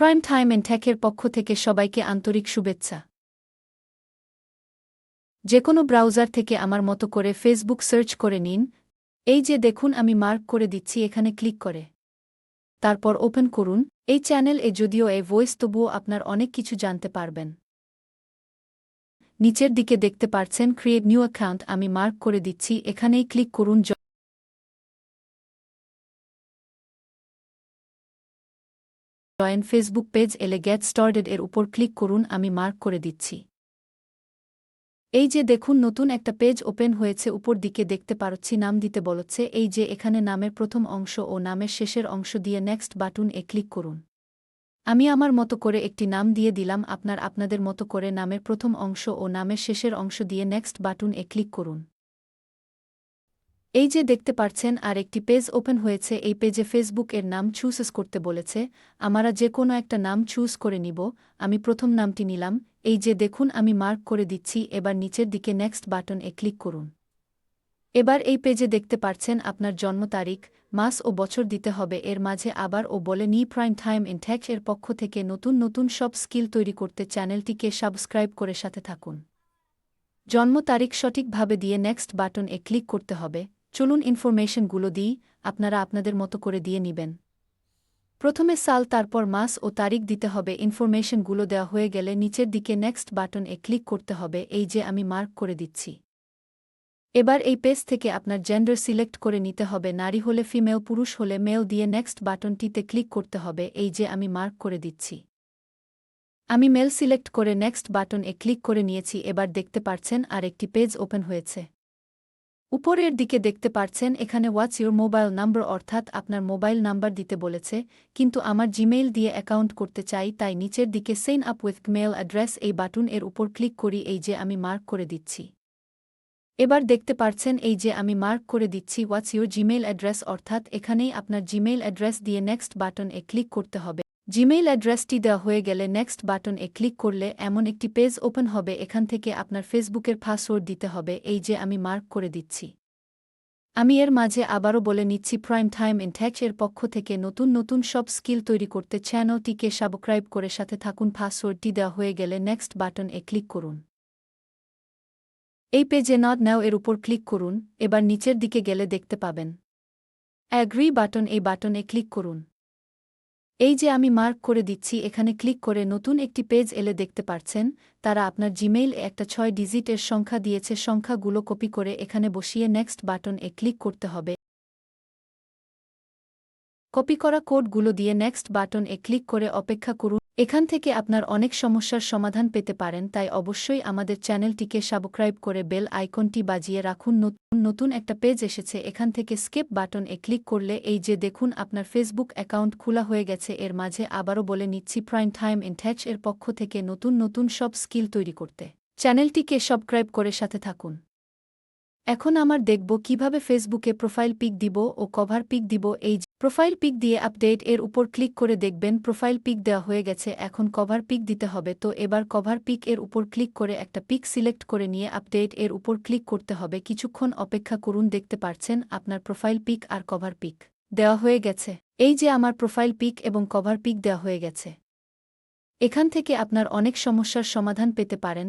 Prime time and ঠ্যাকের পক্ষ থেকে সবাইকে আন্তরিক শুভেচ্ছা। যে কোনো ব্রাউজার থেকে আমার মতো করে ফেসবুক সার্চ করে নিন। এই যে দেখুন, আমি মার্ক করে দিচ্ছি, এখানে ক্লিক করে। তারপর ওপেন করুন। এই চ্যানেল এ যদিও এ ভয়েস তবুও আপনার অনেক কিছু জানতে পারবেন। নিচের দিকে দেখতে পারছেন ক্রিয়েট নিউ অ্যাকাউন্ট আমি মার্ক করে দিচ্ছি, এখানেই ক্লিক করুন জয়েন ফেসবুক পেজ এলে গেট স্টার্টেড এর উপর ক্লিক করুন, আমি মার্ক করে দিচ্ছি। এই যে দেখুন, নতুন একটা পেজ ওপেন হয়েছে, উপর দিকে দেখতে পারছি, নাম দিতে বলছে, এই যে এখানে নামের প্রথম অংশ ও নামের শেষের অংশ দিয়ে নেক্সট বাটন এ ক্লিক করুন। আমি আমার মতো করে একটি নাম দিয়ে দিলাম, আপনার আপনাদের মতো করে নামের প্রথম অংশ ও নামের শেষের অংশ দিয়ে নেক্সট বাটন এ ক্লিক করুন। এই যে দেখতে পারছেন, আর একটি পেজ ওপেন হয়েছে, এই পেজে ফেসবুক এর নাম চুজেস করতে বলেছে, আমরা যে কোনো একটা নাম চুজ করে নিব, আমি প্রথম নামটি নিলাম, এই যে দেখুন, আমি মার্ক করে দিচ্ছি, এবার নিচের দিকে নেক্সট বাটন এ ক্লিক করুন। এবার এই পেজে দেখতে পারছেন, আপনার জন্ম তারিখ, মাস ও বছর দিতে হবে, এর মাঝে আবার ও বলে, নি প্রাইম টাইম ইনট্যাক্স এর পক্ষ থেকে নতুন নতুন সব স্কিল তৈরি করতে চ্যানেলটিকে সাবস্ক্রাইব করে সাথে থাকুন। জন্ম তারিখ সঠিকভাবে দিয়ে নেক্সট বাটন এ ক্লিক করতে হবে চলুন ইনফরমেশনগুলো দিই, আপনারা আপনাদের মতো করে দিয়ে নিবেন। প্রথমে সাল, তারপর মাস ও তারিখ দিতে হবে। ইনফরমেশনগুলো দেওয়া হয়ে গেলে নিচের দিকে নেক্সট বাটন এ ক্লিক করতে হবে, এই যে আমি মার্ক করে দিচ্ছি। এবার এই পেজ থেকে আপনার জেন্ডার সিলেক্ট করে নিতে হবে। নারী হলে ফিমেল পুরুষ হলে মেল দিয়ে নেক্সট বাটনটিতে ক্লিক করতে হবে, এই যে আমি মার্ক করে দিচ্ছি। আমি মেল সিলেক্ট করে নেক্সট বাটন এ ক্লিক করে নিয়েছি, এবার দেখতে পারছেন আর একটি পেজ ওপেন হয়েছে। উপরের দিকে দেখতে পারছেন, এখানে ওয়াচ ইউর মোবাইল নাম্বার অর্থাৎ আপনার মোবাইল নাম্বার দিতে বলেছে, কিন্তু আমার জিমেইল দিয়ে অ্যাকাউন্ট করতে চাই, তাই নিচের দিকে sign up with mail address এই বাটন এর উপর ক্লিক করি, এই যে আমি মার্ক করে দিচ্ছি। এবার দেখতে পারছেন, এই যে আমি মার্ক করে দিচ্ছি ওয়াচ ইউর জিমেইল অ্যাড্রেস অর্থাৎ এখানেই আপনার জিমেইল অ্যাড্রেস দিয়ে নেক্সট বাটন এ ক্লিক করতে হবে। জিমেইল অ্যাড্রেসটি দেওয়া হয়ে গেলে নেক্সট বাটন এ ক্লিক করলে এমন একটি পেজ ওপেন হবে, এখান থেকে আপনার ফেসবুকের পাসওয়ার্ড দিতে হবে, এই যে আমি মার্ক করে দিচ্ছি। আমি এর মাঝে আবারও বলে নিচ্ছি প্রাইম টাইম ইনট্যাক্স এর পক্ষ থেকে নতুন নতুন সব স্কিল তৈরি করতে চ্যানেলটিকে সাবস্ক্রাইব করে সাথে থাকুন পাসওয়ার্ডটি দেওয়া হয়ে গেলে নেক্সট বাটন এ ক্লিক করুন। এই পেজে নট নাও এর উপর ক্লিক করুন, এবার নিচের দিকে গেলে দেখতে পাবেন। অ্যাগ্রি বাটন এই বাটনে ক্লিক করুন। এই যে আমি মার্ক করে দিচ্ছি, এখানে ক্লিক করে নতুন একটি পেজ এলে দেখতে পারছেন, তারা আপনার জিমেইল একটা ছয় ডিজিটের সংখ্যা দিয়েছে, সংখ্যাগুলো কপি করে এখানে বসিয়ে নেক্সট বাটন এ ক্লিক করতে হবে। কপি করা কোডগুলো দিয়ে নেক্সট বাটন এ ক্লিক করে অপেক্ষা করুন। এখান থেকে আপনার অনেক সমস্যার সমাধান পেতে পারেন, তাই অবশ্যই আমাদের চ্যানেলটিকে সাবস্ক্রাইব করে বেল আইকনটি বাজিয়ে রাখুন। নতুন নতুন একটা পেজ এসেছে, এখান থেকে স্কেপ বাটন এ ক্লিক করলে এই যে দেখুন আপনার ফেসবুক অ্যাকাউন্ট খোলা হয়ে গেছে, এর মাঝে আবারও বলে নিচ্ছি প্রাইম টাইম ইনট্যাচ এর পক্ষ থেকে নতুন নতুন সব স্কিল তৈরি করতে। চ্যানেলটিকে সাবস্ক্রাইব করে সাথে থাকুন। এখন আমার দেখব কীভাবে ফেসবুকে প্রোফাইল পিক দিব ও কভার পিক দিব এই প্রোফাইল পিক দিয়ে আপডেট এর উপর ক্লিক করে দেখবেন প্রোফাইল পিক দেওয়া হয়ে গেছে, এখন কভার পিক দিতে হবে। তো এবার কভার পিক এর উপর ক্লিক করে একটা পিক সিলেক্ট করে নিয়ে আপডেট এর উপর ক্লিক করতে হবে। কিছুক্ষণ অপেক্ষা করুন, দেখতে পারছেন আপনার প্রোফাইল পিক আর কভার পিক দেওয়া হয়ে গেছে। এই যে আমার প্রোফাইল পিক এবং কভার পিক দেওয়া হয়ে গেছে। এখান থেকে আপনার অনেক সমস্যার সমাধান পেতে পারেন।